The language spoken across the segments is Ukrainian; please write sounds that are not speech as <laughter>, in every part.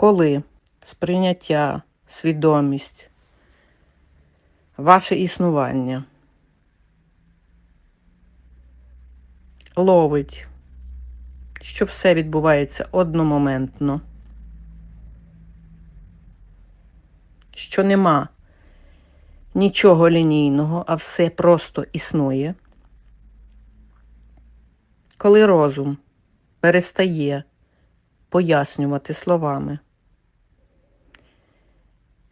коли сприйняття, свідомість, ваше існування ловить, що все відбувається одномоментно, що нема нічого лінійного, а все просто існує. Коли розум перестає пояснювати словами,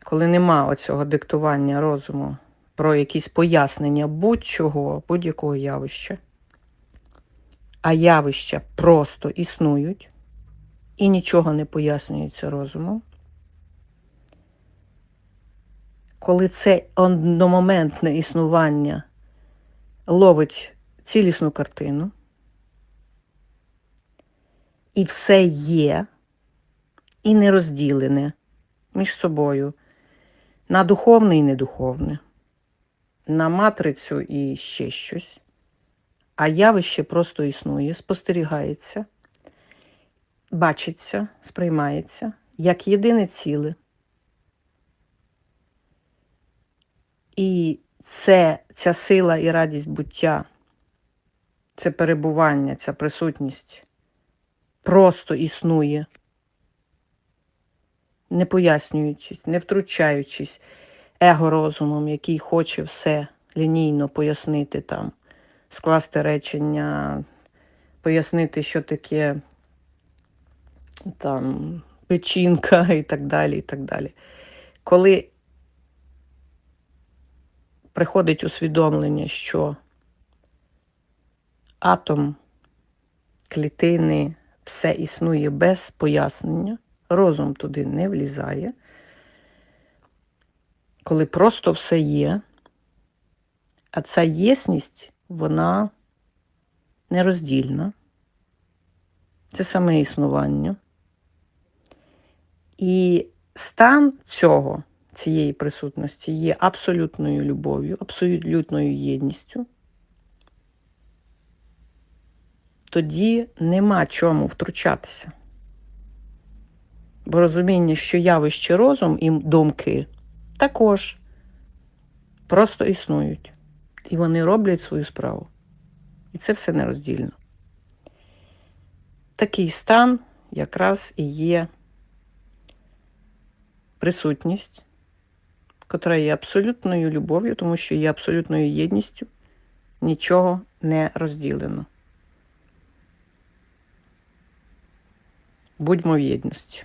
коли нема оцього диктування розуму про якісь пояснення будь-чого, будь-якого явища, а явища просто існують і нічого не пояснюється розумом, коли це одномоментне існування ловить цілісну картину, і все є, і не розділене між собою на духовне і недуховне, на матрицю і ще щось, а явище просто існує, спостерігається, бачиться, сприймається як єдине ціле. І це ця сила і радість буття, це перебування, ця присутність просто існує, не пояснюючись, не втручаючись его-розумом, який хоче все лінійно пояснити там, скласти речення, пояснити, що таке там печінка <laughs> і так далі. і так далі. Коли приходить усвідомлення, що атом, клітини, все існує без пояснення, розум туди не влізає, коли просто все є, а ця єсність, вона нероздільна, це саме існування. І стан цього, цієї присутності є абсолютною любов'ю, абсолютною єдністю. Тоді нема чому втручатися. Бо розуміння, що явище розум і думки також просто існують. І вони роблять свою справу. І це все нероздільно. Такий стан якраз і є присутність, котра є абсолютною любов'ю, тому що є абсолютною єдністю, нічого не розділено. Будьмо в єдності.